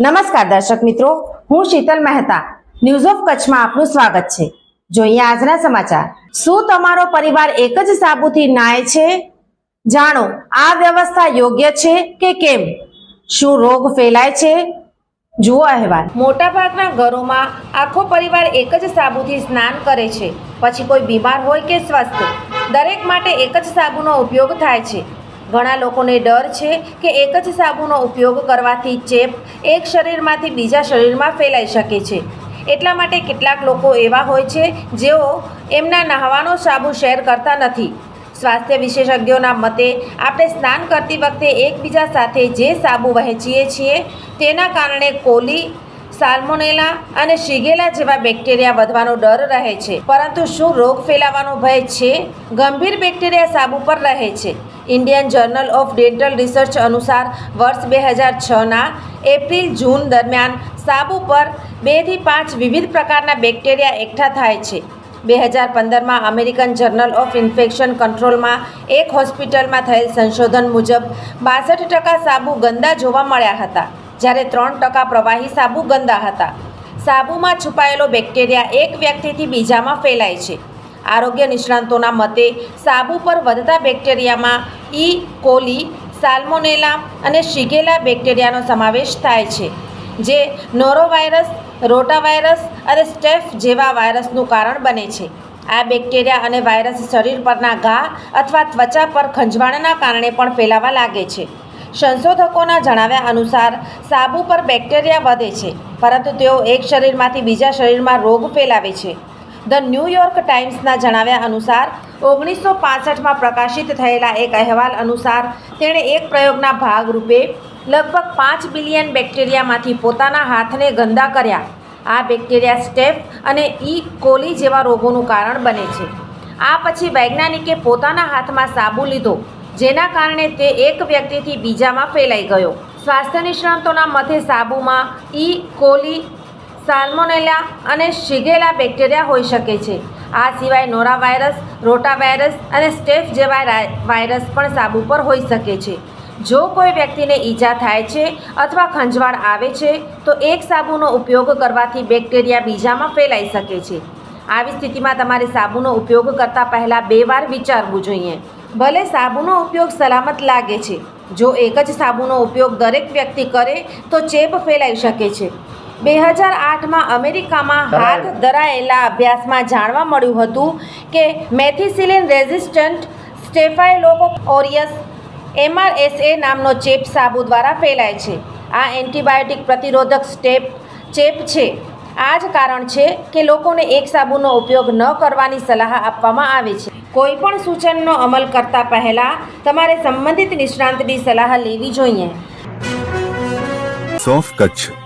નમસ્કાર દર્શક મિત્રો, હું શીતલ મહેતા. ન્યૂઝ ઓફ કચ્છમાં આપનું સ્વાગત છે. જોઈએ આજના સમાચાર. શું તમારો પરિવાર એક જ સાબુથી નાય છે? જાણો, આ વ્યવસ્થા યોગ્ય છે કે કેમ? શું રોગ ફેલાય છે? જુઓ અહેવાલ. મોટાભાગના ઘરોમાં આખો પરિવાર એક જ સાબુથી સ્નાન કરે છે. પછી કોઈ બીમાર હોય કે સ્વસ્થ. દરેક માટે એક જ સાબુનો ઉપયોગ થાય છે. ઘણા લોકોને ડર છે કે એક જ સાબુનો ઉપયોગ કરવાથી ચેપ એક શરીરમાંથી બીજા શરીરમાં ફેલાઈ શકે છે. એટલા માટે કેટલાક લોકો એવા હોય છે જેઓ એમના નહાવાનો સાબુ શેર કરતા નથી. સ્વાસ્થ્ય વિશેષજ્ઞોના મતે, આપણે સ્નાન કરતી વખતે એકબીજા સાથે જે સાબુ વહેંચીએ છીએ તેના કારણે કોલી, સાલ્મોનેલા અને શિગેલા જેવા બેક્ટેરિયા વધવાનો ડર રહે છે. પરંતુ શું રોગ ફેલાવાનો ભય છે? ગંભીર બેક્ટેરિયા સાબુ પર રહે છે. Indian journal of dental research અનુસાર વર્ષ બે હજાર છના એપ્રિલ જૂન દરમિયાન સાબુ પર બેથી પાંચ વિવિધ પ્રકારના બેક્ટેરિયા એકઠા થાય છે. બે હજાર પંદરમાં અમેરિકન જર્નલ ઓફ ઇન્ફેક્શન કંટ્રોલમાં એક હોસ્પિટલમાં થયેલ સંશોધન મુજબ બાસઠ ટકા સાબુ ગંદા જોવા મળ્યા હતા, જ્યારે ત્રણ ટકા પ્રવાહી સાબુ ગંદા હતા. સાબુમાં છુપાયેલો બેક્ટેરિયા એક વ્યક્તિથી બીજામાં ફેલાય છે. આરોગ્ય નિષ્ણાંતોના મતે સાબુ પર વધતા બેક્ટેરિયામાં ઈ કોલી સાલ્મોનેલા અને શિગેલા બેક્ટેરિયાનો સમાવેશ થાય છે, જે નોરોવાયરસ, રોટાવાયરસ અને સ્ટેફ જેવા વાયરસનું કારણ બને છે. આ બેક્ટેરિયા અને વાયરસ શરીર પરના ઘા અથવા ત્વચા પર ખંજવાળના કારણે પણ ફેલાવા લાગે છે. સંશોધકોના જણાવ્યા અનુસાર, સાબુ પર બેક્ટેરિયા વધે છે, પરંતુ તેઓ એક શરીરમાંથી બીજા શરીરમાં રોગ ફેલાવે છે. ધ ન્યૂયોર્ક ટાઈમ્સના જણાવ્યા અનુસાર, ઓગણીસો પાસઠમાં પ્રકાશિત થયેલા એક અહેવાલ અનુસાર, તેણે એક પ્રયોગના ભાગરૂપે લગભગ પાંચ બિલિયન બેક્ટેરિયામાંથી પોતાના હાથને ગંદા કર્યા. આ બેક્ટેરિયા સ્ટેપ અને ઈ કોલી જેવા રોગોનું કારણ બને છે. આ પછી વૈજ્ઞાનિકે પોતાના હાથમાં સાબુ લીધો, જેના કારણે તે એક વ્યક્તિથી બીજામાં ફેલાઈ ગયો. સ્વાસ્થ્ય નિષ્ણાંતોના મતે સાબુમાં ઈ કોલી સાલ્મોનેલા અને શિગેલા બેક્ટેરિયા હોઈ શકે છે. આ સિવાય નોરા વાયરસ, રોટા વાયરસ અને સ્ટેફ જેવા વાયરસ પણ સાબુ પર હોઈ શકે છે. જો કોઈ વ્યક્તિને ઈજા થાય છે અથવા ખંજવાળ આવે છે, તો એક સાબુનો ઉપયોગ કરવાથી બેક્ટેરિયા બીજામાં ફેલાઈ શકે છે. આવી સ્થિતિમાં તમારે સાબુનો ઉપયોગ કરતાં પહેલાં બે વાર વિચારવું જોઈએ. ભલે સાબુનો ઉપયોગ સલામત લાગે છે, જો એક જ સાબુનો ઉપયોગ દરેક વ્યક્તિ કરે, તો ચેપ ફેલાઈ શકે છે. બે હજાર આઠમાં અમેરિકામાં હાથ ધરાયેલા અભ્યાસમાં જાણવા મળ્યું હતું કે મેથિસિલિન રેઝિસ્ટન્ટ સ્ટેફાઇલોકો ઓરિયસ એમઆરએસએ નામનો ચેપ સાબુ દ્વારા ફેલાય છે. આ એન્ટીબાયોટિક પ્રતિરોધક સ્ટેપ ચેપ છે. આ જ કારણ છે કે લોકોને એક સાબુનો ઉપયોગ ન કરવાની સલાહ આપવામાં આવે છે. કોઈ પણ સૂચનનો અમલ કરતા પહેલા તમારે સંબંધિત નિષ્ણાંતની સલાહ લેવી જોઈએ. સોફ Kutch.